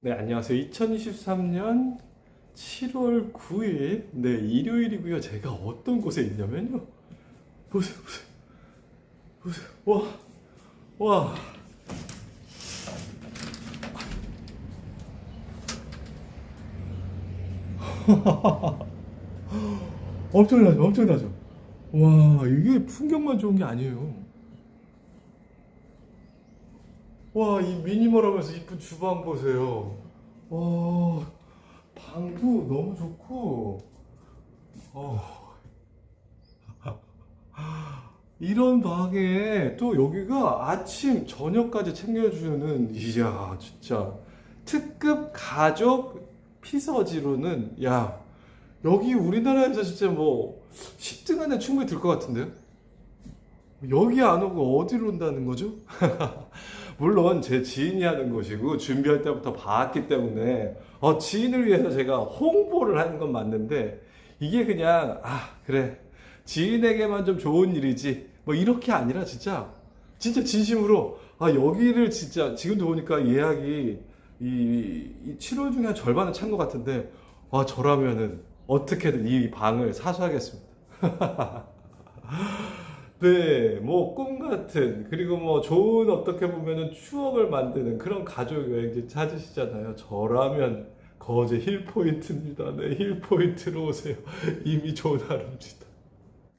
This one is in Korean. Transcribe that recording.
네, 안녕하세요. 2023년 7월 9일, 네, 일요일이고요. 제가 어떤 곳에 있냐면요. 보세요, 보세요. 보세요. 와, 와. 엄청나죠, 엄청나죠. 와, 이게 풍경만 좋은 게 아니에요. 와, 이 미니멀하면서 이쁜 주방 보세요. 와, 방도 너무 좋고, 어. 이런 방에 또 여기가 아침, 저녁까지 챙겨주는, 이야, 진짜. 특급 가족 피서지로는, 야, 여기 우리나라에서 진짜 뭐, 10등 안에 충분히 들 것 같은데요? 여기 안 오고 어디로 온다는 거죠? 물론 제 지인이 하는 곳이고 준비할 때부터 봤기 때문에 어, 지인을 위해서 제가 홍보를 하는 건 맞는데 이게 그냥 아 그래 지인에게만 좀 좋은 일이지 뭐 이렇게 아니라 진짜 진짜 진심으로 아 여기를 진짜 지금도 보니까 예약이 이, 이 7월 중에 한 절반은 찬 것 같은데 아 저라면은 어떻게든 이 방을 사수하겠습니다. 네, 뭐 꿈 같은 그리고 뭐 좋은 어떻게 보면은 추억을 만드는 그런 가족 여행지 찾으시잖아요. 저라면 거제 힐 포인트입니다. 네, 힐 포인트로 오세요. 이미 좋은 하루입니다.